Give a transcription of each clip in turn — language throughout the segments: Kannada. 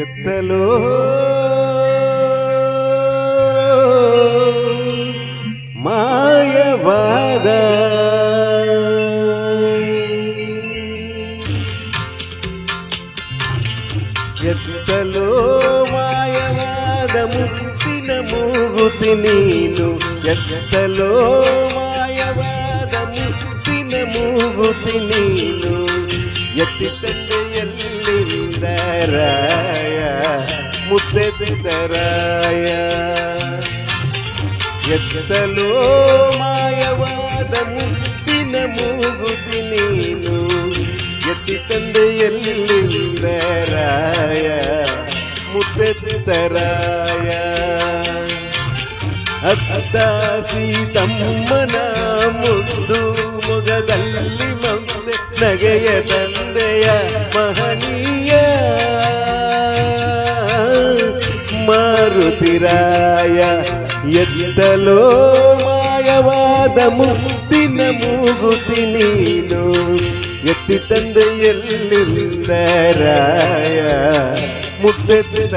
ಎತ್ತಲೋ ಮಾಯವಾದ ಎತ್ತಲೋ ಮಾಯವಾದ ಮುತ್ತಿನ ಮೂಗುತಿ ನೀನು ಎತ್ತಲೋ ಮಾಯವಾದ ಮುತ್ತಿನ ಮೂಗುತಿ ನೀನು ಎತ್ತಿ ತಂದೆಯಲ್ಲಿಂದ ರಾಯ ಮುತ್ತೆದ್ದ ರಾಯ ಎತ್ತಲೋ ಮಾಯವಾದ ಮುತ್ತಿನ ಮೂಗುತಿ ನೀನು ಎತ್ತಿ ತಂದೆಯಲ್ಲಿಂದ ರಾಯ ಮುತ್ತೆದ್ದ ರಾಯ ಅತ್ತ ಸೀತಮ್ಮನ ಮುದ್ದು ಮೊಗದಲ್ಲಿ ಮತ್ತೆ ನಗೆಯ ತಂದೆಯ ಮಹನೀಯ ಮಾರುತಿರಾಯ ಎತ್ತಲೋ ಮಾಯವಾದ ಮುತ್ತಿನ ಮೂಗುತಿ ನೀನು ಎತ್ತಿ ತಂದೆಯಲ್ಲಿಂದ ರಾಯ ಮುತ್ತೆತ್ತ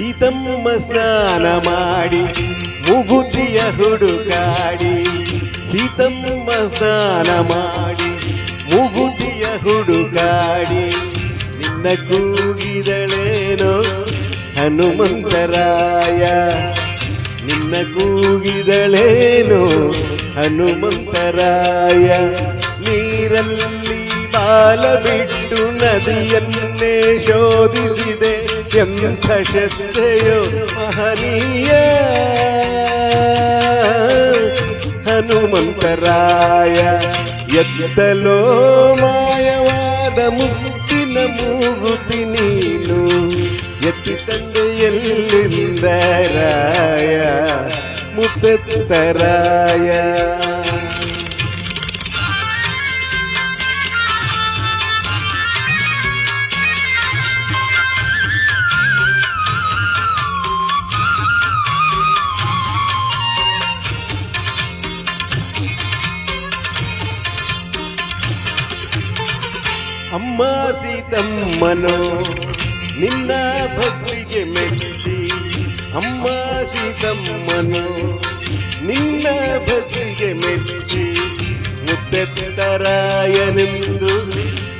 ಸೀತಮ್ಮ ಸ್ನಾನ ಮಾಡಿ, ಮುಗುತಿಯ ಹುಡುಕಾಡಿ, ಸೀತಮ್ಮ ಸ್ನಾನ ಮಾಡಿ, ಮುಗುತಿಯ ಹುಡುಕಾಡಿ, ನಿನ್ನ ಕೂಗಿದಳೇನೋ ಹನುಮಂತರಾಯ. ನಿನ್ನ ಕೂಗಿದಳೇನೋ ಹನುಮಂತರಾಯ. ನೀರಲ್ಲಿ ಬಾಲ ಬಿಟ್ಟು ನದಿಯನ್ನೇ ಶೋಧಿಸಿದೆ, ಎಂಥ ಶ್ರದ್ಧೆಯೋ ಮಹನೀಯ. ಹನುಮಂತರಾಯ ಎದ್ದಲೋ ಮಾಯವಾದ ಮುತ್ತಿನ ಮೂಗುತಿ ನೀನು, ಎತ್ತಿ ತಂದೆಯಲ್ಲಿಂದ ರಾಯ? ಮುತ್ತರಾಯ ಅಮ್ಮ ಸೀತಮ್ಮನೋ ನಿನ್ನ ಭಕ್ತಿಗೆ ಮೆಚ್ಚಿ. ಅಮ್ಮ ಸೀತಮ್ಮನೋ ನಿನ್ನ ಭಕ್ತಿಗೆ ಮೆಚ್ಚಿ. ಮುದ್ದೆತ್ತರಾಯನೆಂದು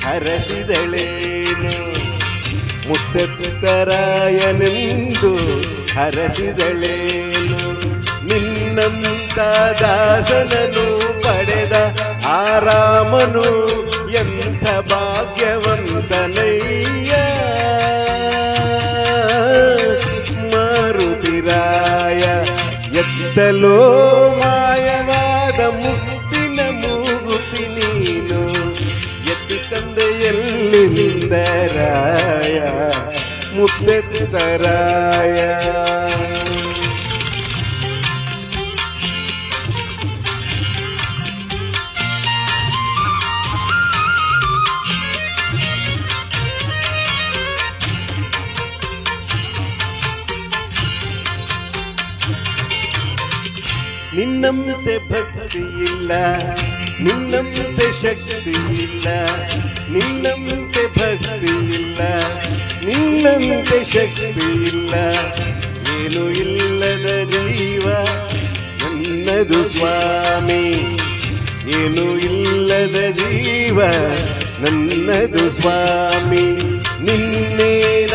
ಹರಸಿದಳೇನು? ಮುದ್ದೆತ್ತರಾಯನೆಂದು ಹರಸಿದಳೇನು? ನಿನ್ನಂತ ದಾಸನನು ಪಡೆದ ಆರಾಮನು ಎಂಥ ಭಾಗ್ಯವಂತನಯ್ಯ ಮಾರುತಿರಾಯ ಎತ್ತಲೋ ಮಾಯವಾದ ಮುತ್ತಿನ ಮೂಗುತಿ ನೀನು ಎತ್ತಿ ತಂದೆಯಲ್ಲಿಂದ ರಾಯ ಮುತ್ತೆತ್ತರಾಯ ನಿನ್ನಂತೆ ಭಕ್ತಿ ಇಲ್ಲ ನಿನ್ನಂತೆ ಶಕ್ತಿ ಇಲ್ಲ ನಿನ್ನಂತೆ ಭಕ್ತಿ ಇಲ್ಲ ನಿನ್ನಂತೆ ಶಕ್ತಿ ಇಲ್ಲ ಏನು ಇಲ್ಲದ ಜೀವ, ನನ್ನದು ಸ್ವಾಮಿ. ಏನು ಇಲ್ಲದ ಜೀವ, ನನ್ನದು ಸ್ವಾಮಿ. ನಿನ್ನೆ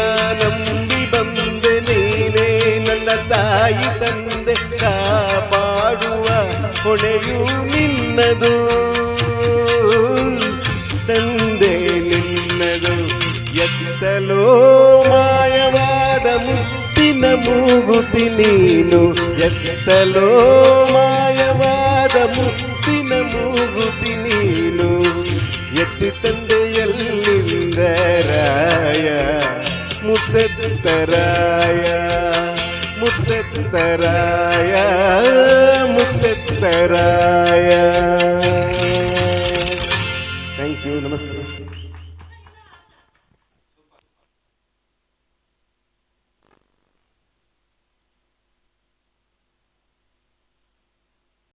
ಹೊಣೆಯು ನಿನ್ನದು ತಂದೆ ನಿನ್ನದು ಎತ್ತಲೋ ಮಾಯವಾದ ಮುತ್ತಿನ ಮೂಗುತಿ ನೀನು ಎತ್ತಲೋ ಮಾಯವಾದ ಮುತ್ತಿನ ಮೂಗುತಿ ನೀನು ಎತ್ತಿ ತಂದೆಯಲ್ಲಿಂದ ರಾಯ ಮುತ್ತರಾಯ ಮುತ್ತರಾಯ राया